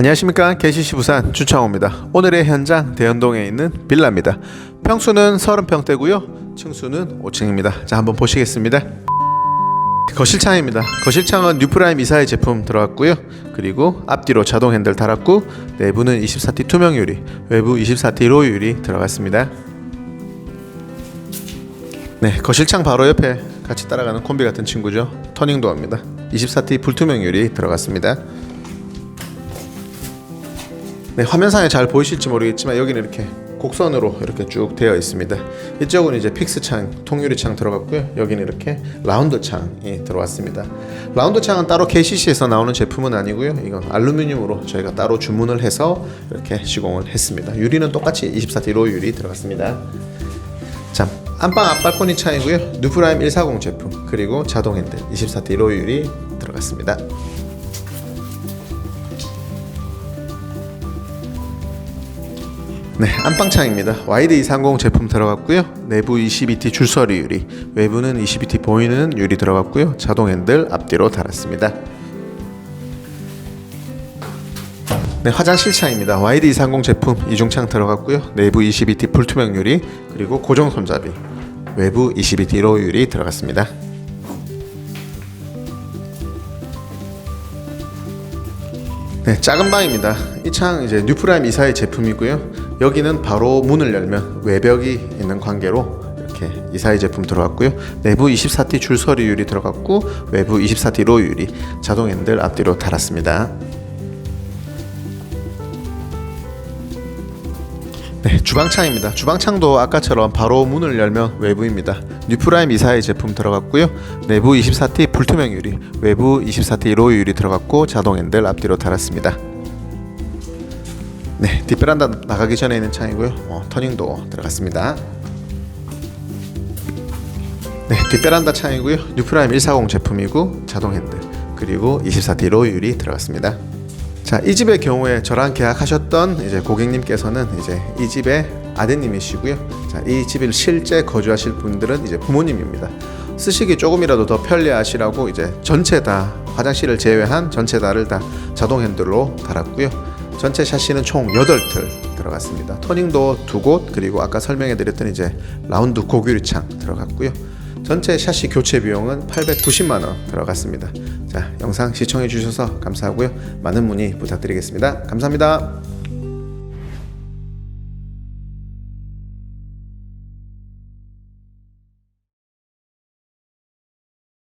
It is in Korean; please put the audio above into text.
안녕하십니까 KCC 부산 주창호입니다. 오늘의 현장 대연동에 있는 빌라입니다. 평수는 30평대고요. 층수는 5층입니다. 자 한번 보시겠습니다. 거실창입니다. 거실창은 뉴프라임 이사의 제품 들어갔고요. 그리고 앞뒤로 자동 핸들 달았고 내부는 24T 투명 유리, 외부 24T 로우 유리 들어갔습니다. 네, 거실창 바로 옆에 같이 따라가는 콤비 같은 친구죠. 터닝 도어입니다. 24T 불투명 유리 들어갔습니다. 네, 화면상에 잘 보이실지 모르겠지만 여기는 이렇게 곡선으로 이렇게 쭉 되어 있습니다. 이쪽은 이제 픽스 창, 통유리 창 들어갔고요. 여기는 이렇게 라운드 창이 들어왔습니다. 라운드 창은 따로 KCC에서 나오는 제품은 아니고요. 이건 알루미늄으로 저희가 따로 주문을 해서 이렇게 시공을 했습니다. 유리는 똑같이 24T 로 유리 들어갔습니다. 자, 안방 앞발코니 창이고요. 누프라임 140 제품 그리고 자동 핸들 24T 로 유리 들어갔습니다. 네, 안방창입니다. 와이드 230 제품 들어갔고요. 내부 22T 줄서리 유리, 외부는 22T 보이는 유리 들어갔고요. 자동 핸들 앞뒤로 달았습니다. 네, 화장실 창입니다. 와이드 230 제품 이중창 들어갔고요. 내부 22T 풀투명 유리, 그리고 고정 손잡이, 외부 22T 로 유리 들어갔습니다. 네, 작은 방입니다. 이 창 이제 뉴프라임 이사의 제품이고요. 여기는 바로 문을 열면 외벽이 있는 관계로 이렇게 이사의 제품 들어갔고요. 내부 24T 줄서리 유리 들어갔고 외부 24T 로 유리, 자동 핸들 앞뒤로 달았습니다. 네, 주방창입니다. 주방창도 아까처럼 바로 문을 열면 외부입니다. 뉴프라임 이사의 제품 들어갔고요. 내부 24T 불투명 유리, 외부 24T 로우 유리 들어갔고 자동 핸들 앞뒤로 달았습니다. 네, 뒷베란다 나가기 전에 있는 창이고요. 어, 터닝도 들어갔습니다. 네, 뒷베란다 창이고요. 뉴프라임 140 제품이고 자동 핸들 그리고 24T 로우 유리 들어갔습니다. 자, 이 집의 경우에 저랑 계약하셨던 이제 고객님께서는 이제 이 집의 아드님이시고요. 자, 이 집을 실제 거주하실 분들은 이제 부모님입니다. 쓰시기 조금이라도 더 편리하시라고 이제 전체 다 화장실을 제외한 전체 다를 다 자동 핸들로 달았고요. 전체 샤시는 총 8틀 들어갔습니다. 토닝도 두곳 그리고 아까 설명해 드렸던 이제 라운드 고규리창 들어갔고요. 전체 샤시 교체 비용은 890만 원 들어갔습니다. 자, 영상 시청해 주셔서 감사하고요. 많은 문의 부탁드리겠습니다. 감사합니다.